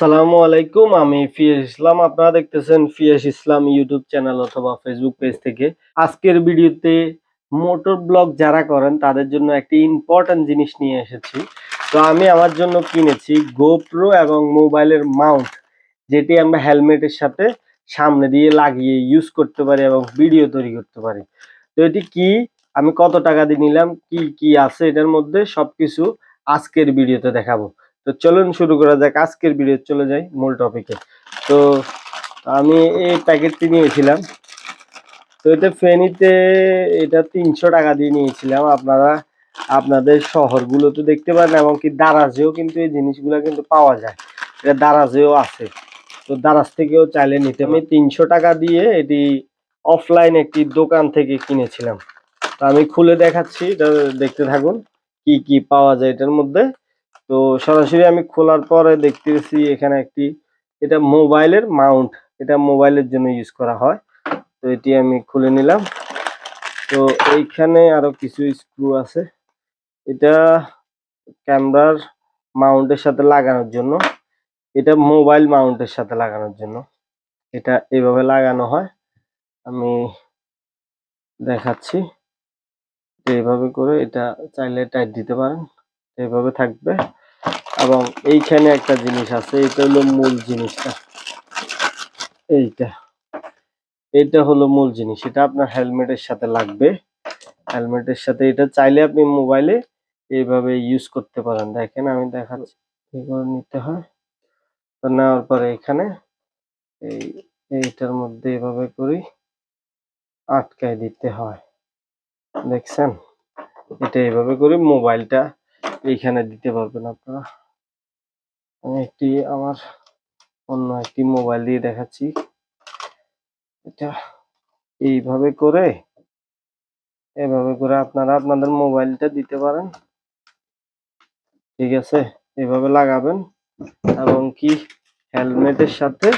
আসসালামু আলাইকুম, আমি ফিয়াজ ইসলাম। আপনারা দেখতেছেন ফিয়াজ ইসলাম ইউটিউব চ্যানেল অথবা ফেসবুক পেজ থেকে। আজকের ভিডিওতে মোটর ব্লগ যারা করেন, তাদের জন্য একটি ইম্পর্ট্যান্ট জিনিস নিয়ে এসেছি। তো আমি আমার জন্য কিনেছি গোপ্রো এবং মোবাইলের মাউন্ট যেটি আমরা হেলমেটের সাথে সামনে দিয়ে লাগিয়ে ইউজ করতে পারি এবং ভিডিও তৈরি করতে পারি। তো এটি কি? আমি কত টাকা দিয়ে নিলাম? কি কি আছে? এটার মধ্যে সব কিছু আজকের ভিডিওতে দেখাবো। তো চলুন শুরু করা যাক। আজকের ভিডিও চলে যাই মূল টপিকে তো আমি এই প্যাকেটটি নিয়েছিলাম। তো এটা ফেনীতে এটা তিনশো টাকা দিয়ে নিয়েছিলাম। আপনারা, আপনাদের শহরগুলোতে দেখতে পারেন, এমনকি দারাজেও কিন্তু এই জিনিসগুলো কিন্তু পাওয়া যায়। এটা দারাজেও আছে। তো দারাজ থেকেও চাইলে নিতে আমি তিনশো টাকা দিয়ে এটি অফলাইন একটি দোকান থেকে কিনেছিলাম। তো আমি খুলে দেখাচ্ছি, এটা দেখতে থাকুন, কি কি পাওয়া যায় এটার মধ্যে। তো সরাসরি আমি খোলার পরে দেখতেছি এখানে একটি, এটা মোবাইলের মাউন্ট, এটা মোবাইলের জন্য ইউজ করা হয়। তো এটি আমি খুলে নিলাম। তো এইখানে আরও কিছু স্ক্রু আছে। এটা ক্যামেরার মাউন্টের সাথে লাগানোর জন্য, এটা মোবাইল মাউন্টের সাথে লাগানোর জন্য। এটা এভাবে লাগানো হয়। আমি দেখাচ্ছি। এইভাবে করে এটা চাইলে টাইট দিতে পারেন। এইভাবে থাকবে। এইখানে একটা জিনিস আছে এটা হলো মূল জিনিসটা। এইটা। এটা হলো মূল জিনিস। এটা আপনার হেলমেটের সাথে লাগবে। হেলমেটের সাথে এটা চাইলে আপনি মোবাইলে এইভাবে ইউজ করতে পারেন। দেখেন, আমি দেখাচ্ছি কি করে নিতে হয়। তো নেওয়ার পরে এখানে এই, এইটার মধ্যে এভাবে করি আটকায় দিতে হয়। দেখছেন? এটা এইভাবে করে মোবাইলটা এইখানে দিতে পারবেন আপনারা। আমি একটি আমার অন্য একটি মোবাইল দিয়ে দেখাচ্ছি। এটা এইভাবে করে, এভাবে করে আপনারা আপনাদের মোবাইলটা দিতে পারেন। ঠিক আছে? এভাবে লাগাবেন এবং কি হেলমেটের সাথে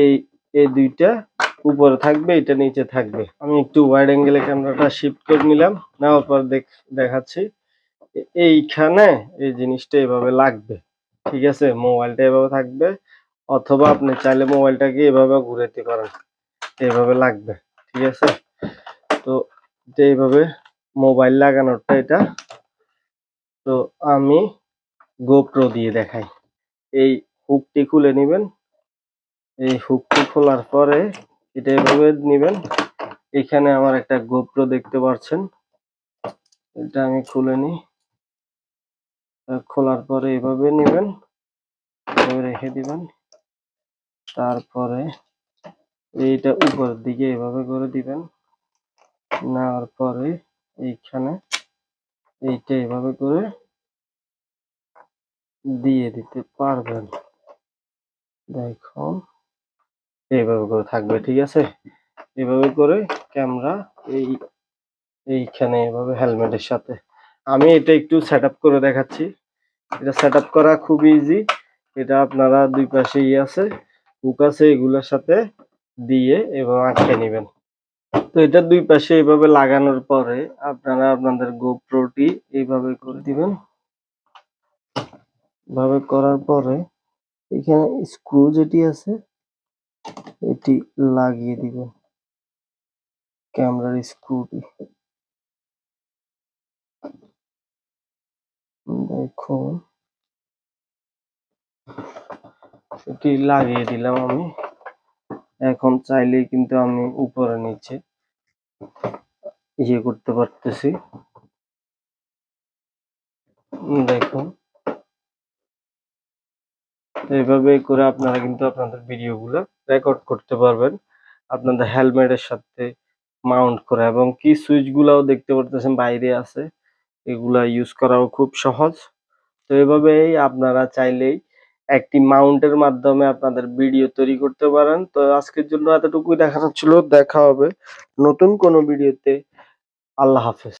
এই এই দুইটা উপরে থাকবে, এটা নিচে থাকবে। আমি একটু ওয়াইড অ্যাঙ্গেলে ক্যামেরাটা শিফট করে নিলাম, নেওয়ার পর দেখ, দেখাচ্ছি। এইখানে এই জিনিসটা এভাবে লাগবে। ঠিক আছে মোবাইলটা এভাবে থাকবে, অথবা আপনি চাইলে মোবাইলটাকে এভাবে ঘুরাতে পারেন, এভাবে লাগবে, ঠিক আছে? তো এইভাবে মোবাইল লাগানোরটা এটা, তো আমি গোপ্রো দিয়ে দেখাই। এই হুকটি খুলে নেবেন, এই হুকটি খোলার পরে এটা এভাবে নেবেন, এখানে আমার একটা গোপ্রো দেখতে পাচ্ছেন এটা আমি খুলে নিই। খোলার পরে এভাবে নেবেন রেখে দিবেন। তারপরে এইটা উপরের দিকে এভাবে করে দিবেন। নেওয়ার পরে এইখানে এইটা এভাবে করে দিয়ে দিতে পারবেন। দেখুন, এইভাবে করে থাকবে, ঠিক আছে? এভাবে করে ক্যামেরা এই, এইখানে এভাবে হেলমেটের সাথে আমি এটা একটু সেট করে দেখাচ্ছি। এটা সেট করা খুব ইজি এটা আপনারা দুই পাশে ই আছে। হুক আছে এগুলোর সাথে দিয়ে এবং আটকে নেবেন। তো এটা দুই পাশে এইভাবে লাগানোর পরে আপনারা আপনাদের গোপ্রোটি এইভাবে করে দিবেন। ভাবে করার পরে এখানে স্ক্রু যেটি আছে, এটি লাগিয়ে দিবেন। ক্যামেরার স্ক্রুটি দেখুন সেটি লাগিয়ে দিলাম আমি। এখন চাইলেই কিন্তু আমি উপরে নিচে ইয়ে করতে পারতেছি। দেখুন। এইভাবে করে আপনারা কিন্তু আপনাদের ভিডিওগুলো রেকর্ড করতে পারবেন। আপনাদের হেলমেটের সাথে মাউন্ট করে এবং কি সুইচ গুলাও দেখতে পারতেছেন বাইরে আছে। এগুলা ইউজ করাও খুব সহজ। তো এভাবেই আপনারা চাইলেই একটি মাউন্টের মাধ্যমে আপনাদের ভিডিও তৈরি করতে পারেন। তো আজকের জন্য এতটুকুই দেখানো ছিল। দেখা হবে নতুন কোনো ভিডিওতে আল্লাহ হাফেজ।